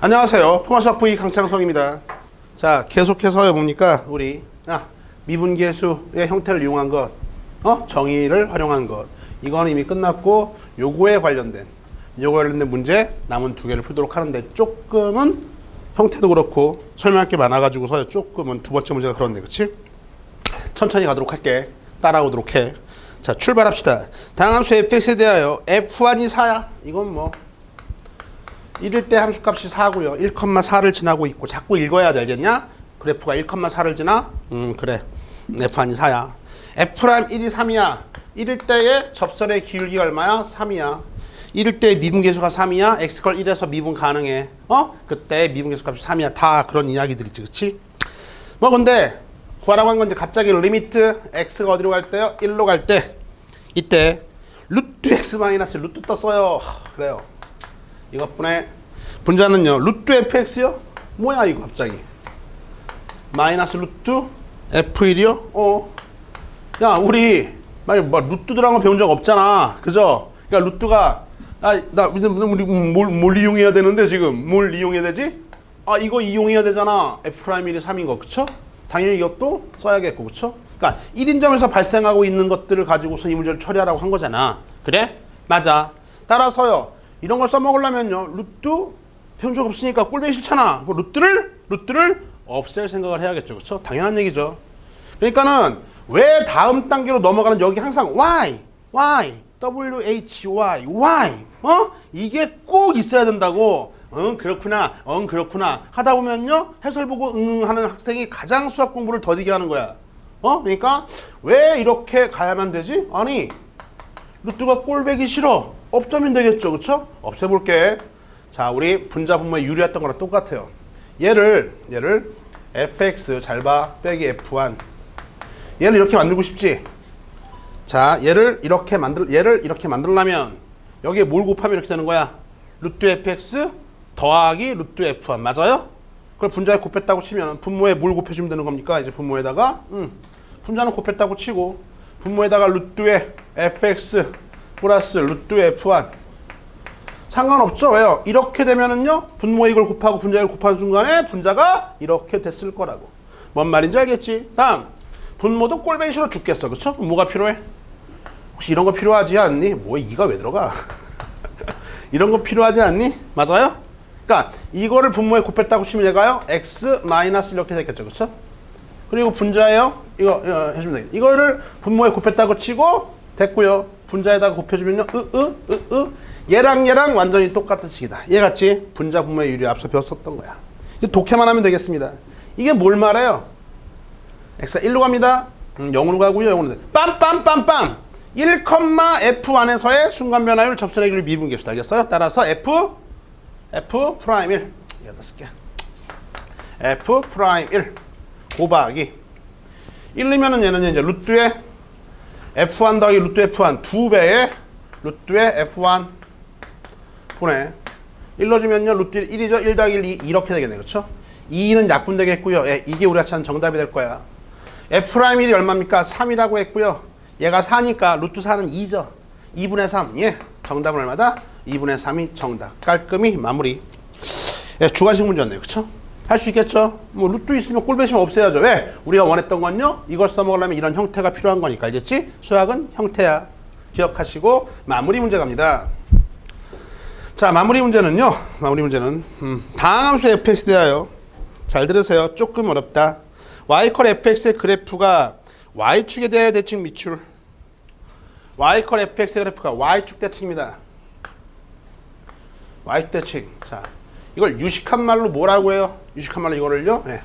안녕하세요. V 강창성입니다. 자, 계속해서 뭡니까? 우리 아, 미분계수의 형태를 이용한 것, 어? 정의를 활용한 것. 이거는 이미 끝났고 요거에 관련된 요거에 관련된 문제 남은 두 개를 풀도록 하는데 조금은 형태도 그렇고 설명할 게 많아가지고서 조금은 두 번째 문제가 그렇네, 그렇지? 천천히 가도록 할게. 따라오도록 해. 자, 출발합시다. 다항함수 fx에 대하여 f1이 4야. 이건 뭐 1일 때 함수값이 4고요. 1,4를 지나고 있고 자꾸 읽어야 되겠냐? 그래프가 1,4를 지나? 음 그래. F1이 4야. F'1이 3이야. 1일 때의 접선의 기울기가 얼마야? 3이야. 1일 때 미분계수가 3이야. x걸 1에서 미분 가능해. 어? 그때 미분계수 값이 3이야. 다 그런 이야기들이지. 그치? 뭐 근데 구하라고 한 건데 갑자기 리미트 x가 어디로 갈 때요? 1로 갈 때 이때 루트 x 마이너스 루트 떴어요. 하, 그래요. 이것분의 분자는요 루트 fx요? 뭐야 이거 갑자기 마이너스 루트 f1이요? 어. 야 우리 막, 막 루트 들어간 거 배운 적 없잖아 그죠? 그러니까 루트가 아나 우리 뭘, 뭘 이용해야 되는데 지금 뭘 이용해야 되지? 아 이거 이용해야 되잖아 f'1이 3인 거 그쵸? 당연히 이것도 써야겠고 그쵸? 그러니까 1인점에서 발생하고 있는 것들을 가지고서 이 문제를 처리하라고 한 거잖아 그래? 맞아 따라서요 이런 걸 써먹으려면요 루트 배운 적 없으니까 꼴보기 싫잖아. 그 루트를 루트를 없앨 생각을 해야겠죠. 그렇죠? 당연한 얘기죠. 그러니까는 왜 다음 단계로 넘어가는 여기 항상 y y w h y y 어? 이게 꼭 있어야 된다고. 응 그렇구나 응 그렇구나. 하다 보면요 해설 보고 응 하는 학생이 가장 수학 공부를 더디게 하는 거야. 어? 그러니까 왜 이렇게 가야만 되지? 아니 루트가 꼴배기 싫어. 없으면 되겠죠. 그쵸? 없애볼게. 자, 우리 분자 분모에 유리했던 거랑 똑같아요. 얘를, 얘를 fx, 잘 봐, 빼기 f1. 얘를 이렇게 만들고 싶지? 자, 얘를 이렇게 만들, 얘를 이렇게 만들려면 여기에 뭘 곱하면 이렇게 되는 거야? 루트 fx 더하기 루트 f1. 맞아요? 그걸 분자에 곱했다고 치면 분모에 뭘 곱해주면 되는 겁니까? 이제 분모에다가, 음, 분자는 곱했다고 치고 분모에다가 루트의 fx 플러스 루트 f1 상관없죠? 왜요? 이렇게 되면은요 분모에 이걸 곱하고 분자를 곱하는 순간에 분자가 이렇게 됐을 거라고. 뭔 말인지 알겠지? 다음. 분모도 꼴배기 싫어 죽겠어. 그쵸? 뭐가 필요해? 혹시 이런 거 필요하지 않니? 뭐 이가 왜 들어가? 이런 거 필요하지 않니? 맞아요? 그러니까 이거를 분모에 곱했다고 치면 얘가요 x 마이너스 이렇게 됐겠죠. 그쵸? 그리고 분자예요. 이거, 이거 해주면 되겠다. 이거를 분모에 곱했다고 치고 됐고요. 분자에다가 곱해주면요. 으, 으, 으, 으. 얘랑 얘랑 완전히 똑같은 식이다. 얘 같이 분자 분모의 유리 앞서 배웠었던 거야. 이제 독해만 하면 되겠습니다. 이게 뭘 말해요? x가 1로 갑니다. 음, 0으로 가고요. 0으로 돼. 빰빰빰빰. 1, f 안에서의 순간 변화율 접선의 길이 미분 계수다. 알겠어요? 따라서 f f 프라임 1. 여덟 개. f 프라임 1. 곱하기 1이면은 얘는 이제 루트의 f1 더하기 루트 f1 두 배의 루트의 f1 분의 1 넣어주면요 루트 1이죠? 1 더하기 1 2 이렇게 되겠네. 그렇죠? 2는 약분되겠고요. 예, 이게 우리가 찾는 정답이 될 거야. f'1이 얼마입니까? 3이라고 했고요. 얘가 4니까 루트 4는 2죠? 2분의 3 예, 정답은 얼마다? 2분의 3이 정답. 깔끔히 마무리. 예, 주관식 문제였네요. 그렇죠 할 수 있겠죠? 뭐 루트 있으면 꼴배시면 없애야죠. 왜? 우리가 원했던 건요. 이걸 써먹으려면 이런 형태가 필요한 거니까 알겠지? 수학은 형태야. 기억하시고 마무리 문제 갑니다. 자 마무리 문제는요. 마무리 문제는 음, 다항함수 fx에 대하여 잘 들으세요. 조금 어렵다. y컬 fx의 그래프가 y축에 대하여 대칭 미출 y컬 fx의 그래프가 y축 대칭입니다. y축 대칭. 자 이걸 유식한 말로 뭐라고 해요? 유식한 말로 이거를요? 예.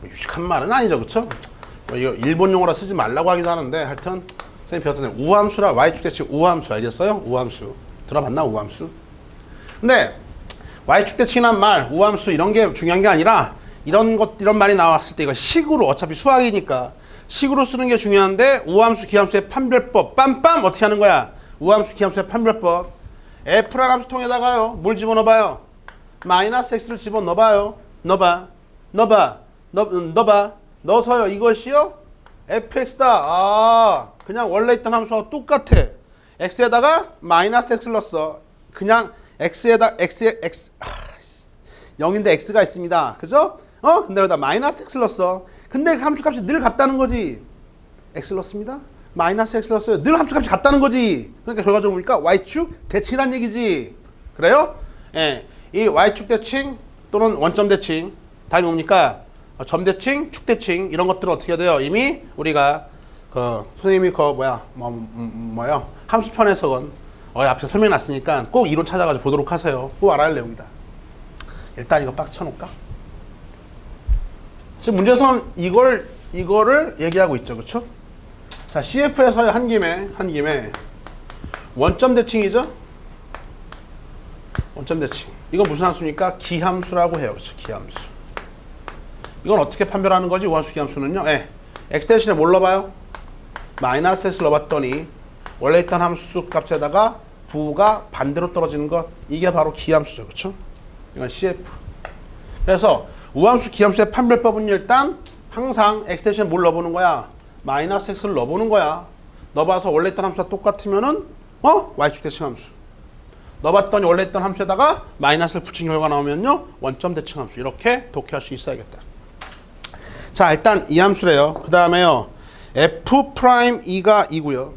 뭐 유식한 말은 아니죠, 그쵸? 뭐 이거 일본 용어라 쓰지 말라고 하기도 하는데 하여튼 선생님 배웠던 우함수라 y축 대칭 우함수 알겠어요? 우함수 들어봤나 우함수? 근데 y축 대칭이란 말, 우함수 이런 게 중요한 게 아니라 이런 것 이런 말이 나왔을 때 이거 식으로 어차피 수학이니까 식으로 쓰는 게 중요한데 우함수 기함수의 판별법 빰빰 어떻게 하는 거야? 우함수 기함수의 판별법 f라는 함수 통에다가요 뭘 집어넣어봐요? 마이너스 x를 집어 넣어봐요. 넣어봐. 넣어봐. 넣, 넣어봐. 넣어서요. 이것이요. fx다. 아, 그냥 원래 있던 함수와 똑같아. x에다가 마이너스 x를 넣었어. 그냥 x에다 x에 x 아, 0인데 x가 있습니다. 그죠? 어? 근데 여기다 마이너스 x를 넣었어. 근데 그 함수값이 늘 같다는 거지. x를 넣습니다. 마이너스 x를 넣었어요. 늘 함수값이 같다는 거지. 그러니까 결과적으로 보니까 y축 대칭이란 얘기지. 그래요? 예. 이 y축 대칭 또는 원점 대칭 답이 뭡니까? 어, 점 대칭, 축 대칭 이런 것들은 어떻게 돼요? 이미 우리가 그 선생님이 그 뭐야 뭐 음, 음, 뭐요 함수편에서건 어 앞에 설명해 놨으니까 꼭 이론 찾아가지고 보도록 하세요. 꼭 알아야 할 내용이다. 일단 이거 박스 쳐놓을까? 지금 문제선 이걸 이거를 얘기하고 있죠, 그렇죠? 자 CF에서 한 김에 한 김에 원점 대칭이죠? 원점 대칭. 이건 무슨 함수입니까? 기함수라고 해요, 그렇죠? 기함수. 이건 어떻게 판별하는 거지? 우한수 기함수는요. 예. x 대신에 뭘 넣어봐요? 마이너스 s를 넣어봤더니 원래 있던 함수 값에다가 부가 반대로 떨어지는 것 이게 바로 기함수죠, 그렇죠? 이건 CF. 그래서 우함수 기함수의 판별법은 일단 항상 x 대신에 뭘 넣어보는 거야? 마이너스 x를 넣어보는 거야. 넣어봐서 원래 있던 함수와 똑같으면은 어 y축 대칭 함수. 넣어봤더니 원래 있던 함수에다가 마이너스를 붙인 결과 나오면요 원점 대칭 함수 이렇게 독해할 수 있어야겠다. 자 일단 이 함수래요. 그 다음에요 f 프라임 2가 2고요.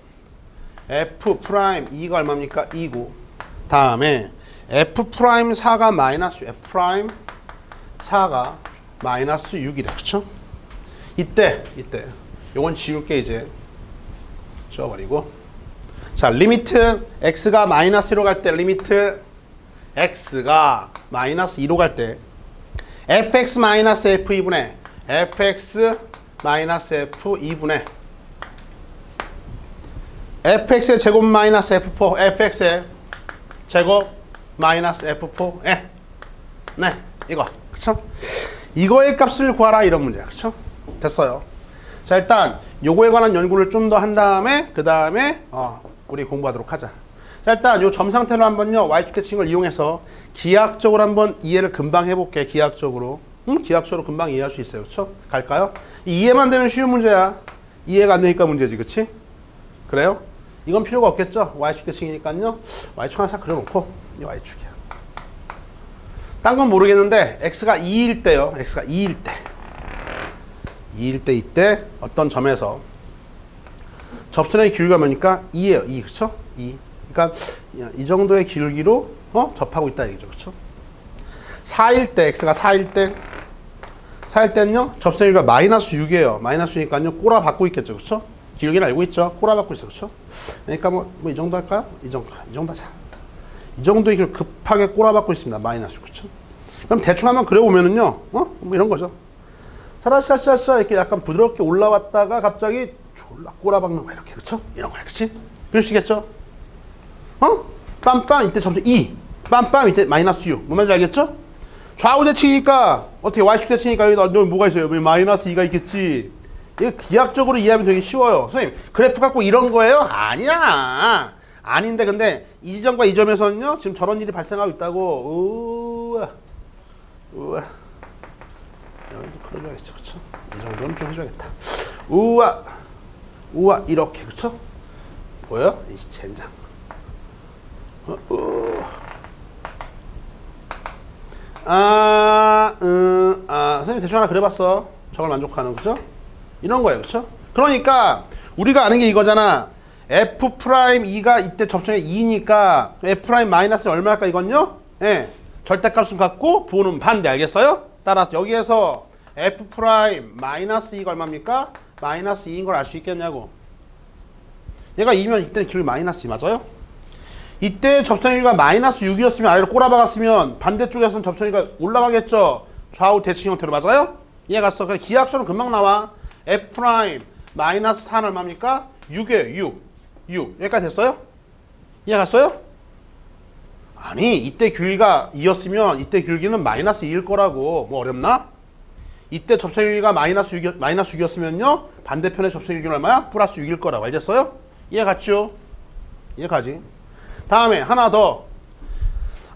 f 프라임 2가 얼마입니까? 2고. 다음에 f 프라임 4가 마이너스 f 프라임 4가 마이너스 6이래. 그쵸? 이때 이때 요건 지울게 이제 지워버리고 자 리미트 x가 마이너스 1로 갈 때 리미트 x가 마이너스 2로 갈 때 fx 마이너스 f 2분의 fx 마이너스 f 2분의 fx의 제곱 마이너스 f4 fx의 제곱 마이너스 f4 에 네, 이거 그쵸? 이거의 값을 구하라 이런 문제야 그쵸? 됐어요 자 일단 요거에 관한 연구를 좀 더 한 다음에 그 다음에 어, 우리 공부하도록 하자 자 일단 요 점 상태로 한번요 y축 대칭을 이용해서 기하학적으로 한번 이해를 금방 해볼게 기하학적으로 응? 기하학적으로 금방 이해할 수 있어요 그쵸? 갈까요? 이 이해만 되면 쉬운 문제야 이해가 안 되니까 문제지 그치? 그래요? 이건 필요가 없겠죠? y축 대칭이니까요 y축 하나 싹 그려놓고 이 y축이야 딴 건 모르겠는데 x가 2일 때요 x가 2일 때 2일 때 이때 어떤 점에서 접선의 길이가 뭐니까 2예요. 2. 그쵸? 2. 그러니까 이 정도의 길기로 어? 접하고 있다 얘기죠. 그쵸? 4일 때 x가 4일 때 4일 때는요. 길이가 마이너스 6이에요. 마이너스니까요. 꼬라 받고 있겠죠. 그쵸? 길기는 알고 있죠. 꼬라 받고 있어. 그쵸? 그러니까 뭐이 정도 할까요? 이 정도. 이 정도 하자. 이 정도의 길을 급하게 꼬라 받고 있습니다. 마이너스. 그쵸? 그럼 대충 한번 그려 보면은요. 어? 뭐 이런 거죠. 사라샤샤샤 이렇게 약간 부드럽게 올라왔다가 갑자기 졸라 꼬라박는 거야 이렇게 그쵸? 이런 거야 그치? 그러시겠죠? 어? 빰빰 이때 점수 2 빰빰 이때 마이너스 6뭔 말인지 알겠죠? 좌우 대칭이니까 어떻게 y축 대칭이니까 여기다 너 뭐가 있어요? 여기 마이너스 2가 있겠지 이거 기하학적으로 이해하면 되게 쉬워요 선생님 그래프 갖고 이런 거예요? 아니야 아닌데 근데 이 지점과 이 점에서는요 지금 저런 일이 발생하고 있다고 우와 우와 여기도 그려줘야겠죠, 그쵸? 이 정도는 좀 해줘야겠다. 우와, 우와, 이렇게, 그쵸? 보여? 이 젠장. 어, 어. 아, 음, 아, 선생님 대충 하나 그려봤어. 저걸 만족하는, 그쵸? 이런 거예요, 그쵸? 그러니까, 우리가 아는 게 이거잖아. F 프라임 2가 이때 접점이 2니까 F 프라임 마이너스 얼마 할까 이건요? 예. 절대값을 갖고 부호는 반대 알겠어요? 따라서 여기에서 f 프라임 마이너스 2가 얼마입니까? 마이너스 2인 걸 알 수 있겠냐고. 얘가 2면 이때는 길이 마이너스 2 맞아요? 이때 접선율가 마이너스 6이었으면 아래로 꼬라박았으면 반대쪽에서는 접선율가 올라가겠죠? 좌우 대칭 형태로 맞아요? 이해 갔어? 그래서 기하학적으로 금방 나와. f 마이너스 4는 얼마입니까? 6이에요. 6. 6. 여기까지 됐어요? 이해 갔어요? 아니 이때 길이가 2였으면 이때 길기는 마이너스 2일 거라고 뭐 어렵나? 이때 접선율이가 마이너스 6, 마이너스 6이었으면요 반대편의 접선율기는 얼마야? 플러스 6일 거라고 알겠어요? 이해 갔죠? 이해 가지? 다음에 하나 더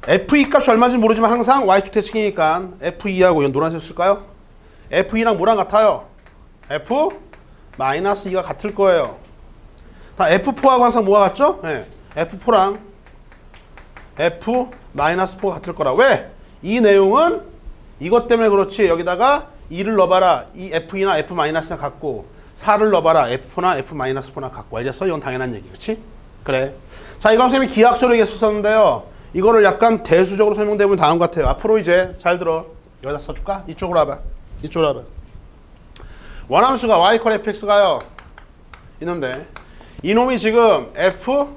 F2 값이 얼마인지 모르지만 항상 Y축 대칭이니까 F2하고 이건 노란색 쓸까요? F2랑 뭐랑 같아요? F 마이너스 2가 같을 거예요 다 F4하고 항상 뭐가 같죠? 네. F4랑 F 마이너스 4가 같을 거라. 왜? 이 내용은 이것 때문에 그렇지 여기다가 2를 넣어봐라. 이 F2나 F-나 갖고 4를 넣어봐라. F나 F-4나 갖고. 알겠어? 이건 당연한 얘기. 그렇지? 그래. 자 이건 선생님이 기하학적으로 얘기해 썼는데요. 이거를 약간 대수적으로 설명되면 다음 것 같아요. 앞으로 이제 잘 들어. 여기다 써줄까? 이쪽으로 와봐. 이쪽으로 와봐. 원함수가 y 콜 fx가요. 있는데. 이놈이 지금 f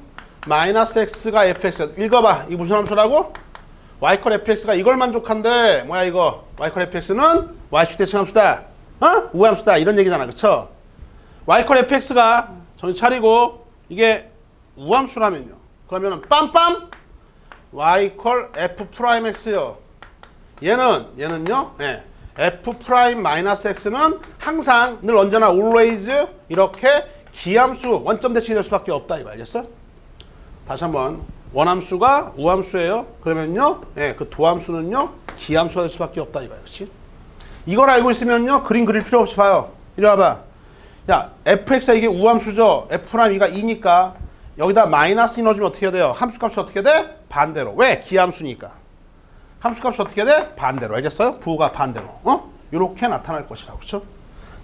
마이너스 x가 fx 읽어봐. 이게 무슨 함수라고? 콜 fx가 이걸 만족한데 뭐야 이거? 콜 fx는 y축 대칭 함수다. 어? 우함수다. 이런 얘기잖아. 그쵸? 콜 fx가 정신 차리고 이게 우함수라면요. 그러면은 빰빰! y 콜 f 프라임 x요. 얘는 얘는요? 예. f 프라임 마이너스 x는 항상 늘 언제나 always 이렇게 기함수 원점 대칭이 될 수밖에 없다. 이거 알겠어? 다시 한번 원함수가 우함수예요. 그러면요, 예, 그 도함수는요 기함수가 될 수밖에 없다 이거야, 그렇지? 이걸 알고 있으면요 그림 그릴 필요 없이 봐요. 이리 와봐. 야, fx가 이게 우함수죠. f 프라임 이가 2니까 여기다 마이너스 넣어주면 어떻게 돼요? 함수값이 어떻게 돼? 반대로. 왜? 기함수니까. 함수값이 어떻게 돼? 반대로. 알겠어요? 부호가 반대로. 어? 이렇게 나타날 것이라고. 그렇죠?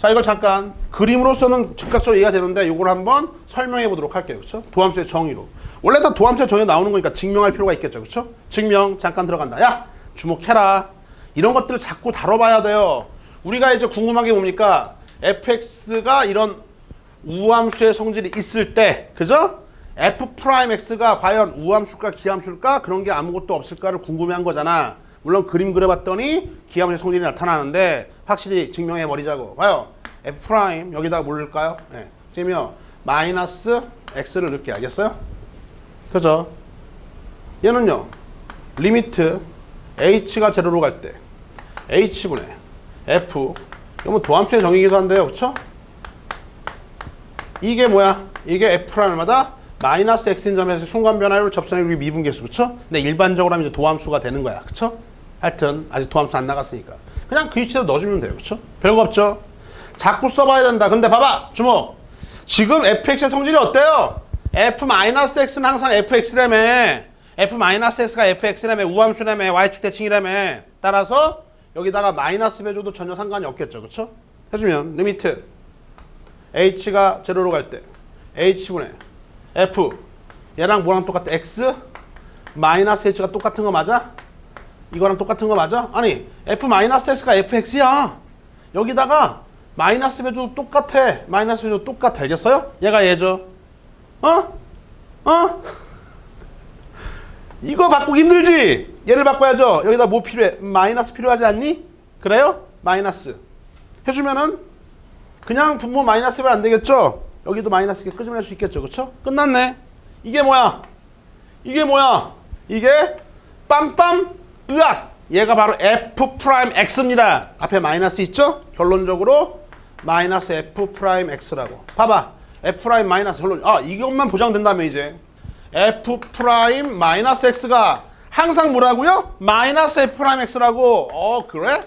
자, 이걸 잠깐 그림으로서는 즉각적으로 이해가 되는데 이걸 한번 설명해 보도록 할게요. 그렇죠? 도함수의 정의로. 원래 다 도함수의 정의 나오는 거니까 증명할 필요가 있겠죠. 그렇죠? 증명 잠깐 들어간다. 야, 주목해라. 이런 것들을 자꾸 다뤄봐야 돼요. 우리가 이제 궁금한 게 뭡니까? fx가 이런 우함수의 성질이 있을 때, 그죠? f 프라임 x가 과연 우함수일까 기함수일까 그런 게 아무것도 없을까를 궁금해한 거잖아. 물론 그림 그려봤더니 기함수의 성질이 나타나는데 확실히 증명해 버리자고. 봐요. f 프라임 여기다 뭘 넣을까요? 네. 쌤이요. 마이너스 x를 넣을게 알겠어요? 그죠? 얘는요. 리미트 h가 제로로 갈 때 h분의 f 이거 뭐 도함수의 정의이기도 한데요. 그쵸? 이게 뭐야? 이게 f 프라임마다 마이너스 x인 점에서 순간 변화율 접선의 미분계수 그쵸? 근데 일반적으로 하면 이제 도함수가 되는 거야. 그쵸? 하여튼 아직 도함수 안 나갔으니까 그냥 그 위치에다 넣어주면 돼요. 그쵸? 별거 없죠? 자꾸 써봐야 된다. 근데 봐봐 주목 지금 fx의 성질이 어때요? f-x는 항상 fx라며 f-x가 fx라며 우함수라며 y축 대칭이라며 따라서 여기다가 마이너스 배줘도 전혀 상관이 없겠죠. 그쵸? 해주면 리미트 h가 제로로 갈 때 h분의 f 얘랑 뭐랑 똑같아? x 마이너스 h가 똑같은 거 맞아? 이거랑 똑같은 거 맞아? 아니 f 마이너스 x가 fx야 여기다가 마이너스 배줘도 똑같아 마이너스 배줘도 똑같아 알겠어요? 얘가 얘죠 어? 어? 이거 바꾸기 힘들지? 얘를 바꿔야죠 여기다 뭐 필요해? 마이너스 필요하지 않니? 그래요? 마이너스 해주면은 그냥 분모 마이너스 면 안 되겠죠? 여기도 마이너스 이렇게 끄집어낼 수 있겠죠? 그쵸? 끝났네. 이게 뭐야? 이게 뭐야? 이게 빰빰 으악! 얘가 바로 f 프라임 x입니다. 앞에 마이너스 있죠? 결론적으로 마이너스 f 프라임 x라고. 봐봐. f 프라임 마이너스 결론. 아 이것만 보장된다면 이제 f 프라임 마이너스 x가 항상 뭐라고요? 마이너스 f 프라임 x라고. 어 그래?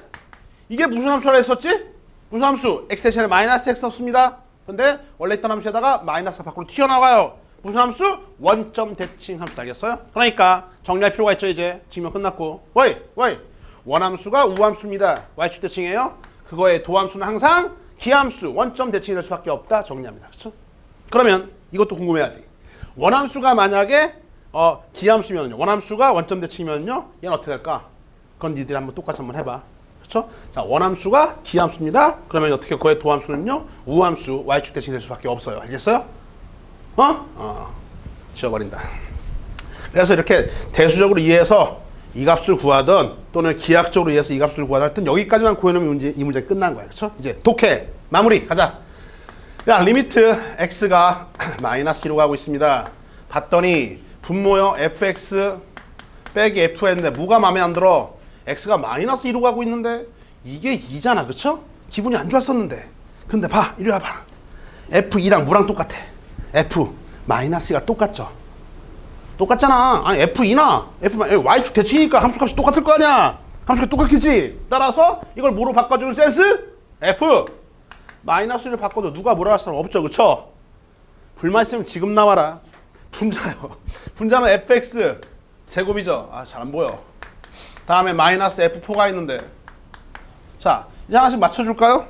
이게 무슨 함수라 했었지? 무슨 함수? x 대신에 마이너스 x 넣습니다. 근데 원래 있던 함수에다가 마이너스가 밖으로 튀어나와요. 무슨 함수? 원점 대칭 함수 알겠어요? 그러니까 정리할 필요가 있죠 이제 증명 끝났고 왜? 왜? 원함수가 우함수입니다. y축 대칭이에요. 그거의 도함수는 항상 기함수 원점 대칭이 될 수밖에 없다 정리합니다. 그렇죠? 그러면 이것도 궁금해하지. 원함수가 만약에 어, 기함수면요. 원함수가 원점 대칭이면요. 얘는 어떻게 될까? 그건 니들이 한번 똑같이 한번 해봐. 그렇죠? 자, 원함수가 기함수입니다. 그러면 어떻게 그의 도함수는요? 우함수 y축 대칭이 될 수밖에 없어요. 알겠어요? 어? 어. 지워버린다. 그래서 이렇게 대수적으로 이해해서 이 값을 구하든 또는 기하학적으로 이해해서 이 값을 구하든 하여튼 여기까지만 구해놓으면 이 문제 끝난 거야. 그렇죠? 이제 독해. 마무리. 가자. 야, 리미트 x가 마이너스 1로 가고 있습니다. 봤더니 분모요 fx 빼기 f 했는데 뭐가 마음에 안 들어? x가 마이너스 2로 가고 있는데 이게 2잖아. 그쵸? 기분이 안 좋았었는데. 근데 봐. 이리 와봐. f2랑 뭐랑 똑같아? F 마이너스가 똑같죠? 똑같잖아. 아니 f2나 f y축 대칭이니까 함수값이 똑같을 거 아니야. 함수가 똑같겠지. 따라서 이걸 뭐로 바꿔주는 센스? f 마이너스를 바꿔도 누가 뭐라 할 사람 없죠. 그쵸? 불만 있으면 지금 나와라. 분자요. 분자는 fx 제곱이죠. 아 잘 안 보여. 다음에 마이너스 f4가 있는데 자, 이제 하나씩 맞춰줄까요?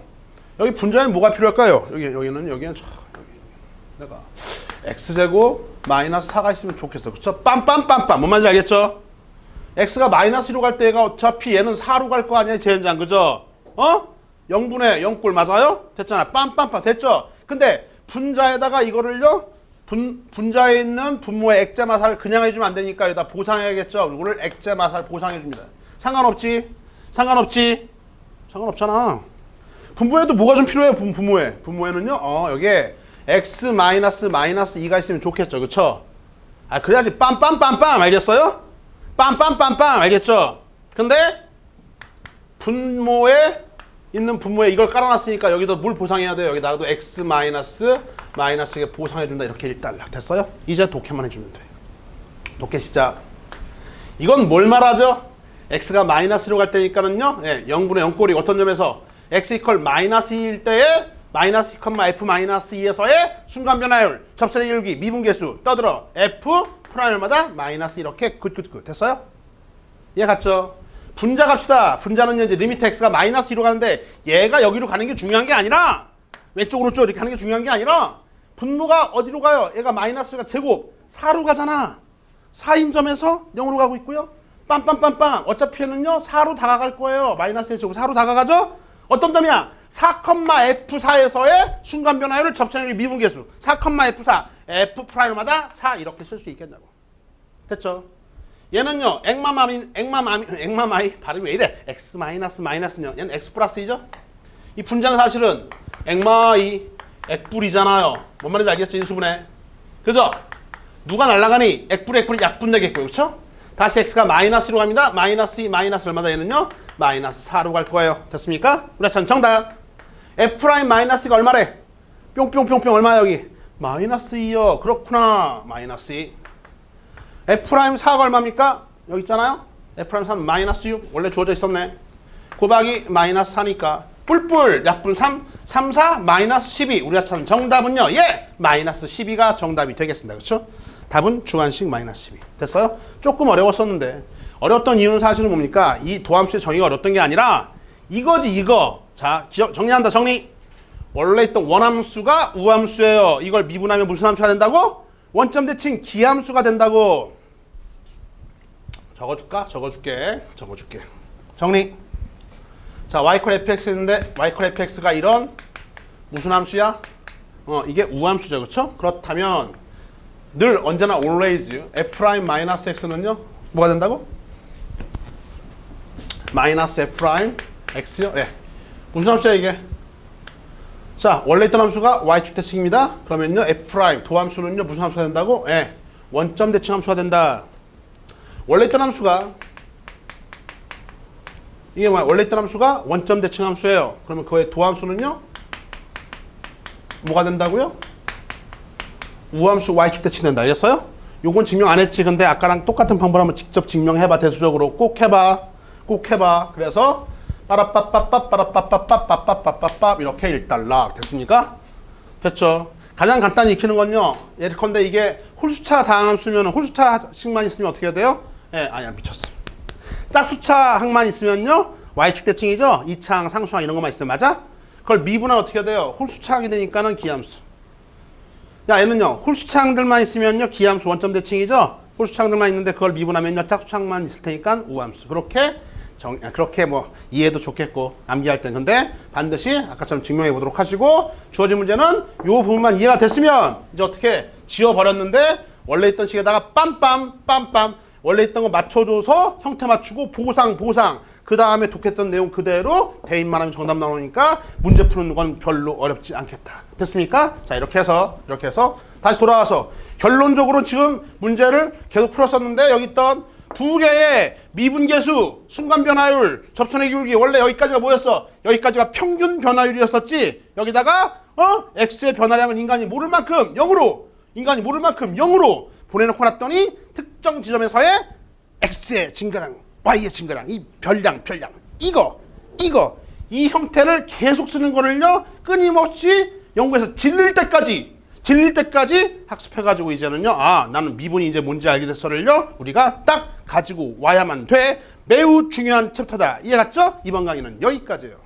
여기 분자에 뭐가 필요할까요? 여기, 여기는, 여기는, 내가 x제곱 마이너스 4가 있으면 좋겠어. 그쵸? 빰빰빰빰. 뭔 말인지 알겠죠? x가 마이너스 1로 갈 때가 어차피 얘는 4로 갈 거 아니야, 제현장. 그죠? 어? 0분의 0꼴 맞아요? 됐잖아. 빰빰빰. 됐죠? 근데 분자에다가 이거를요, 분, 분자에 있는 분모의 액자마살 그냥 해주면 안 되니까 여기다 보상해야겠죠? 이거를 액자마살 보상해줍니다. 상관없지? 상관없지? 상관없잖아. 분모에도 뭐가 좀 필요해, 분, 분모에. 분모에는요, 어, 여기에 x 마이너스 마이너스 2가 있으면 좋겠죠. 그쵸? 아, 그래야지 빰빰빰빰 알겠어요? 빰빰빰빰 알겠죠? 근데 분모에 있는 분모에 이걸 깔아놨으니까 여기도 뭘 보상해야 돼요? 여기다가도 x 마이너스 마이너스에 보상해준다 이렇게 일단락 됐어요? 이제 독해만 해주면 돼. 독해 시작. 이건 뭘 말하죠? x가 마이너스로 갈 때니까는요. 예, 0분의 0꼴이 어떤 점에서 x 이퀄 마이너스 2일 때에 마이너스 2, f 마이너스 2에서의 순간 변화율, 접선의 일기, 미분계수 떠들어 f 프라임마다 마이너스 이렇게 굿굿굿 됐어요? 이해 갔죠? 분자 갑시다. 분자는 이제 리미트 x가 마이너스 2로 가는데 얘가 여기로 가는 게 중요한 게 아니라 왼쪽으로 쭉 이렇게 가는 게 중요한 게 아니라 분모가 어디로 가요? 얘가 마이너스가 제곱 4로 가잖아. 4인 점에서 0으로 가고 있고요. 빰빰빰빰. 어차피는요 4로 다가갈 거예요. 마이너스 제곱 4로 다가가죠? 어떤 점이야? 4,f4에서의 순간 변화율을 접선율 미분계수 4,f4 f 프라임마다 4 이렇게 쓸 수 있겠냐고. 됐죠? 얘는요 액마마민 액마마민 액마마이 발음이 왜 이래? x 마이너스 마이너스요. 얘는 x 플러스이죠? 이 분자는 사실은 액마이 액불이잖아요. 뭔 말인지 알겠죠? 인수분해. 그죠? 누가 날라가니? 액불 액불 약분 되겠고요. 그렇죠? 다시 x가 마이너스로 갑니다. 마이너스 2 마이너스 얼마다 얘는요? 마이너스 4로 갈 거예요. 됐습니까? 우리 전 정답. f 프라임 마이너스가 얼마래? 뿅뿅뿅뿅 얼마 여기? 마이너스 2요. 그렇구나. 마이너스 2. f 프라임 4가 얼마입니까? 여기 있잖아요. f 프라임 3 마이너스 6 원래 주어져 있었네. 곱하기 마이너스 4니까 뿔뿔 약분 3 3 4 마이너스 12 우리가 찾은 정답은요. 예 마이너스 12가 정답이 되겠습니다. 그렇죠? 답은 주관식 마이너스 12 됐어요? 조금 어려웠었는데 어려웠던 이유는 사실은 뭡니까? 이 도함수의 정의가 어렵던 게 아니라 이거지 이거 자 기억 정리한다 정리 원래 있던 원함수가 우함수예요. 이걸 미분하면 무슨 함수가 된다고? 원점 대칭 기함수가 된다고. 적어줄까? 적어줄게. 적어줄게. 정리. 자, y 콜 fx 있는데 y 콜 fx가 이런 무슨 함수야? 어, 이게 우함수죠. 그렇죠? 그렇다면 늘 언제나 always f 프라임 마이너스. 뭐가 된다고? 마이너스 f 프라임 x요? 예. 무슨 함수야 이게? 자, 원래 있던 함수가 y축 대칭입니다. 그러면요, f 도함수는요 무슨 함수가 된다고? 예, 원점 대칭 함수가 된다. 원래 있던 함수가 이게 뭐야? 원래 있던 함수가 원점 대칭 함수예요. 그러면 그의 도함수는요 뭐가 된다고요? 우함수 y축 대칭 된다. 알겠어요? 요건 증명 안 했지. 근데 아까랑 똑같은 방법을 한번 직접 증명해봐. 대수적으로 꼭 해봐. 꼭 해봐. 그래서 빠라빠빠빠 빠라빠빠빠빠빠빠빠빠 이렇게 일단락 됐습니까? 됐죠? 가장 간단히 익히는 건요. 예컨대 이게 홀수차 다항함수면 홀수차 식만 있으면 어떻게 돼요? 예, 아니야 미쳤어. 짝수차 항만 있으면요. y축 대칭이죠. 이차항, 상수항 이런 것만 있으면 맞아? 그걸 미분하면 어떻게 해야 돼요? 홀수차항이 되니까는 기함수. 야 얘는요. 홀수차항들만 있으면요. 기함수 원점 대칭이죠. 홀수차항들만 있는데 그걸 미분하면요. 짝수차항만 있을 테니까 우함수. 그렇게 정, 아, 그렇게 뭐 이해도 좋겠고 암기할 땐 근데 반드시 아까처럼 증명해 보도록 하시고 주어진 문제는 요 부분만 이해가 됐으면 이제 어떻게 지워 버렸는데 원래 있던 식에다가 빰빰 빰빰 원래 있던 거 맞춰줘서 형태 맞추고 보상 보상 그 다음에 독했던 내용 그대로 대입만 하면 정답 나오니까 문제 푸는 건 별로 어렵지 않겠다 됐습니까? 자 이렇게 해서 이렇게 해서 다시 돌아와서 결론적으로 지금 문제를 계속 풀었었는데 여기 있던 두 개의 미분계수, 순간 변화율, 접선의 기울기 원래 여기까지가 뭐였어? 여기까지가 평균 변화율이었었지. 여기다가 어 x의 변화량을 인간이 모를 만큼 0으로 인간이 모를 만큼 0으로 보내놓고 놨더니 특정 지점에서의 x의 증가량, y의 증가량, 이 별량, 별량 이거 이거 이 형태를 계속 쓰는 거를요 끊임없이 연구해서 질릴 때까지 질릴 때까지 학습해가지고 이제는요, 아, 나는 미분이 이제 뭔지 알게 됐어를요, 우리가 딱 가지고 와야만 돼. 매우 중요한 챕터다. 이해 갔죠? 이번 강의는 여기까지예요.